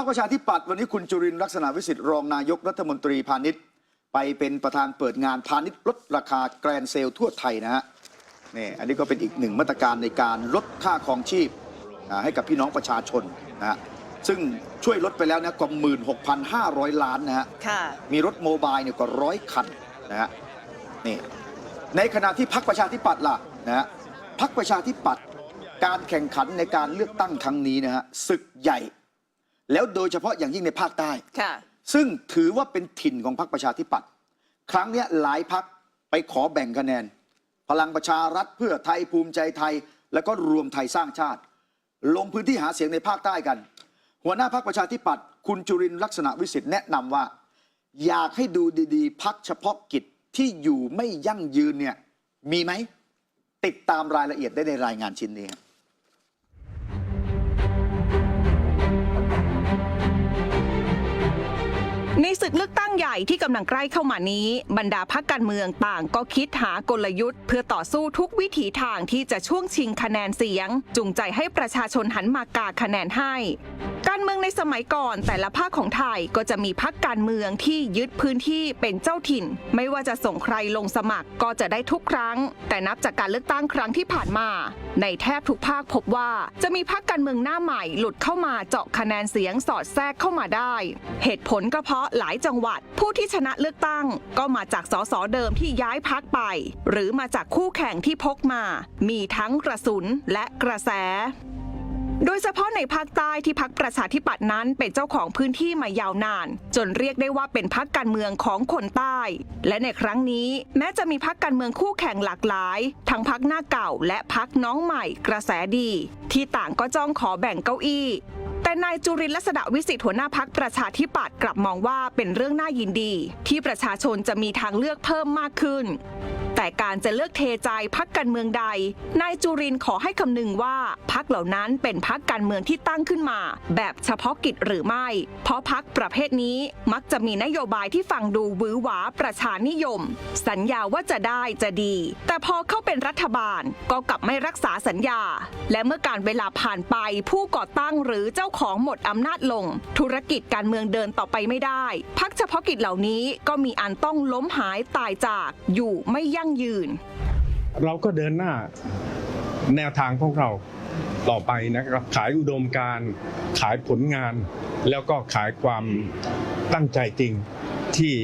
รรคประชาธิปัตย์วันนี้คุณจุรินทร์ลักษณะวิสิทธิ์รองนายกรัฐมนตรีพาณิชย์ ไปเป็นประธานเปิดงานพาณิชย์ลดราคาแกรนด์เซลทั่วไทยนะฮะนี่อันนี้ก็เป็นอีกหนึ่งมาตรการในการลดค่าครองชีพอ่าให้กับพี่น้องประชาชนนะฮะซึ่งช่วยลดไปแล้วนะกว่าหมื่นหกพันห้าร้อยล้านนะฮะค่ะมีรถโมบายเนี่ยกว่าร้อยคันนะฮะนี่ในขณะที่พรรคประชาธิปัตย์ล่ะนะฮะพรรคประชาธิปัตย์การแข่งขันในการเลือกตั้งครั้งนี้นะฮะศึกใหญ่ แล้วโดยเฉพาะอย่างยิ่งในภาคใต้ ค่ะ ซึ่งถือว่าเป็นถิ่นของพรรคประชาธิปัตย์ครั้งเนี้ยหลายพักไปขอแบ่งคะแนน พลังประชารัฐเพื่อไทยภูมิใจไทย แล้วก็รวมไทยสร้างชาติ ลงพื้นที่หาเสียงในภาคใต้กัน หัวหน้าพรรคประชาธิปัตย์คุณจุรินทร์ลักษณะวิสิทธิ์แนะนำว่า อยากให้ดูดีๆพักเฉพาะกิจที่อยู่ไม่ยั่งยืนเนี่ยมีไหมติดตามรายละเอียดได้ในรายงานชิ้นนี้ครับ ในศึกเลือกตั้งใหญ่ที่กำลังใกล้เข้ามานี้ บรรดาพรรคการเมืองต่างก็คิดหากลยุทธ์ เพื่อต่อสู้ทุกวิถีทางที่จะช่วงชิงคะแนนเสียง จูงใจให้ประชาชนหันมากาคะแนนให้ การเมืองในสมัยก่อนแต่ละภาคของไทยก็จะมีพักการเมืองที่ยึดพื้นที่เป็นเจ้าถิ่น ไม่ว่าจะส่งใครลงสมัครก็จะได้ทุกครั้ง แต่นับจากการเลือกตั้งครั้งที่ผ่านมา ในแทบทุกภาคพบว่าจะมีพักการเมืองหน้าใหม่ หลุดเข้ามาเจาะคะแนนเสียงสอดแทรกเข้ามาได้ เหตุผลก็เพราะหลายจังหวัด ผู้ที่ชนะเลือกตั้ง ก็มาจากสสเดิมที่ย้ายพักไป หรือมาจากคู่แข่งที่พกมา มีทั้งกระสุนและกระแส โดยเฉพาะในภาคใต้ที่พักประชาธิปัตย์นั้นเป็นเจ้าของพื้นที่มายาวนาน จนเรียกได้ว่าเป็นพักการเมืองของคนใต้ และในครั้งนี้แม้จะมีพักการเมืองคู่แข่งหลากหลาย ทั้งพักหน้าเก่าและพักน้องใหม่ กระแสดี ที่ต่างก็จ้องขอแบ่งเก้าอี้แต่นายจุรินลักษณะวิสิทธิ์หัวหน้าพักประชาธิปัตย์กลับมองว่าเป็นเรื่องน่ายินดี ที่ประชาชนจะมีทางเลือกเพิ่มมากขึ้น แต่การจะเลือกเทใจพักการเมืองใด นายจุรินขอให้คำนึงว่าพักเหล่านั้นเป็นพักการเมืองที่ตั้งขึ้นมา แบบเฉพาะกิจหรือไม่ เพราะพักประเภทนี้มักจะมีนโยบายที่ฟังดูวือหวาประชานิยม สัญญาว่าจะได้จะดี แต่พอเข้าเป็นรัฐบาลก็กลับไม่รักษาสัญญา และเมื่อการเวลาผ่านไปผู้ก่อตั้งหรือเจ้าของหมดอำนาจลง ธุรกิจการเมืองเดินต่อไปไม่ได้ พักเฉพาะกิจเหล่านี้ก็มีอันต้องล้มหายตายจากอยู่ไม่ยั่งยืน เราก็เดินหน้าแนวทางของเราต่อไปนะครับขายอุดมการขายผลงาน แล้วก็ขายความตั้งใจจริงที่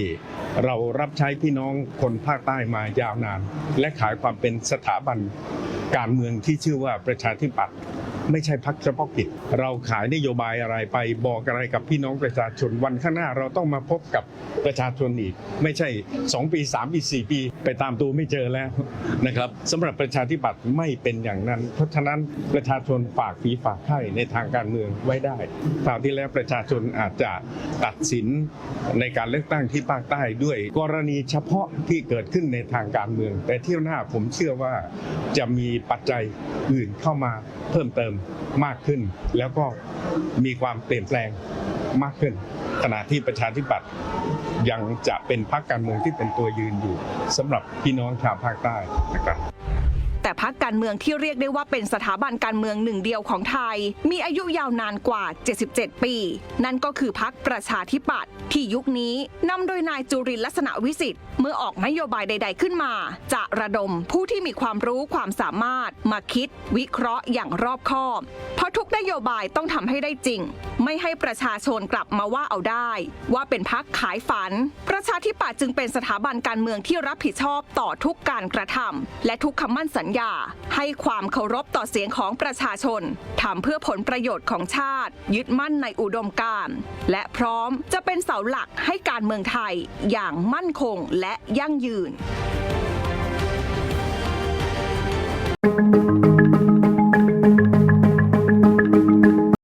เรารับใช้พี่น้องคนภาคใต้มายาวนาน และขายความเป็นสถาบันการเมืองที่ชื่อว่าประชาธิปัตย์ ไม่ใช่พักเฉพาะกิจ เราขายนโยบายอะไรไปบอกอะไรกับพี่น้องประชาชนวันข้างหน้าเราต้องมาพบกับประชาชนอีก ไม่ใช่ 2 ปี 3 ปี 4 ปี ไปตามตัวไม่เจอแล้วนะครับสำหรับประชาธิปัตย์ไม่เป็นอย่างนั้น เพราะฉะนั้นประชาชนฝากฝีฝากไข่ในทางการเมืองไว้ได้คราวที่แล้วประชาชนอาจจะตัดสินในการเลือกตั้งที่ภาคใต้ด้วยกรณีเฉพาะที่เกิดขึ้นในทางการเมือง แต่เที่ยวหน้าผมเชื่อว่าจะมีปัจจัยอื่นเข้ามาเพิ่มเติมมากขึ้น แล้วก็มีความเปลี่ยนแปลงมากขึ้น ขณะที่ประชาธิปัตย์ยังจะเป็นพรรคการเมืองที่เป็นตัวยืนอยู่สำหรับพี่น้องชาวภาคใต้นะครับ พักการเมืองที่เรียกได้ว่าเป็นสถาบันการเมืองหนึ่งเดียวของไทย มีอายุยาวนานกว่า 77 ปี นั่นก็คือพักประชาธิปัตย์ที่ยุคนี้นำโดยนายจุรินลักษณะวิสิทธิ์เมื่อออกนโยบายใด ๆขึ้นมา จะระดมผู้ที่มีความรู้ความสามารถมาคิด วิเคราะห์อย่างรอบคอบ เพราะทุกนโยบายต้องทำให้ได้จริง ไม่ให้ประชาชนกลับมาว่าเอาได้ ว่าเป็นพักขายฝัน ประชาธิปัตย์จึงเป็นสถาบันการเมืองที่รับผิดชอบต่อทุกการกระทำและทุกคำมั่นสัญญาให้ความเคารพต่อเสียงของประชาชนทำเพื่อผลประโยชน์ของชาติ ยึดมั่นในอุดมการณ์และพร้อมจะเป็นเสาหลักให้การเมืองไทยอย่างมั่นคงและยั่งยืน